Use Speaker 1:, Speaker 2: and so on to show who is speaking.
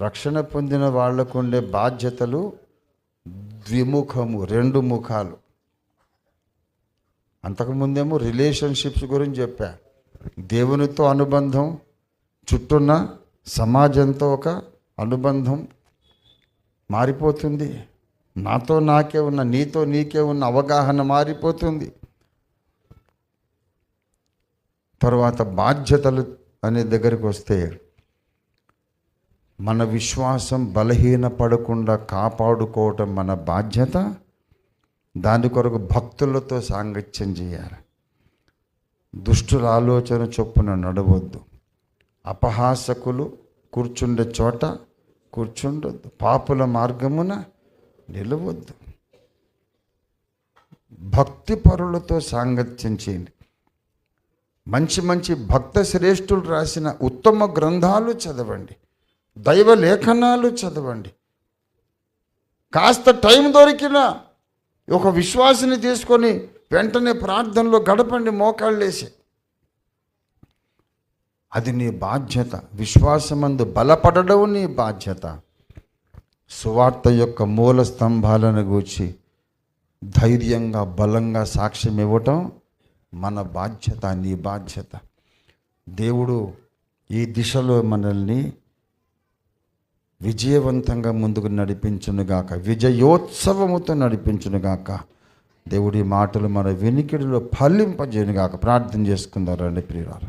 Speaker 1: రక్షణ పొందిన వాళ్ళకు ఉండే బాధ్యతలు ద్విముఖము రెండు ముఖాలు. అంతకుముందేమో రిలేషన్షిప్స్ గురించి చెప్పా. దేవునితో అనుబంధం చుట్టూన్న సమాజంతో ఒక అనుబంధం మారిపోతుంది. నాతో నాకే ఉన్న నీతో నీకే ఉన్న అవగాహన మారిపోతుంది. తర్వాత బాధ్యతలు అనే దగ్గరికి వస్తే మన విశ్వాసం బలహీన పడకుండా కాపాడుకోవటం మన బాధ్యత. దాని కొరకు భక్తులతో సాంగత్యం చేయాలి. దుష్టుల ఆలోచన చొప్పున నడవద్దు. అపహాసకులు కూర్చుండే చోట కూర్చుండొద్దు. పాపుల మార్గమున నిలవద్దు. భక్తి పరులతో సాంగత్యం చేయండి. మంచి మంచి భక్త శ్రేష్ఠులు రాసిన ఉత్తమ గ్రంథాలు చదవండి. దైవ లేఖనాలు చదవండి. కాస్త టైం దొరికినా ఒక విశ్వాసిని తీసుకొని వెంటనే ప్రార్థనలో గడపండి మోకాళ్ళేసి అది నీ బాధ్యత. విశ్వాసమందు బలపడడం నీ బాధ్యత. సువార్త యొక్క మూల స్తంభాలను గూర్చి ధైర్యంగా బలంగా సాక్ష్యం ఇవ్వటం మన బాధ్యత నీ బాధ్యత. దేవుడు ఈ దిశలో మనల్ని విజయవంతంగా ముందుకు నడిపించునుగాక విజయోత్సవముతో నడిపించునుగాక దేవుడి మాటలు మన వెనికిడిలో ఫలింపజేయునుగాక ప్రార్థన చేసుకుందారండి ప్రియురాలు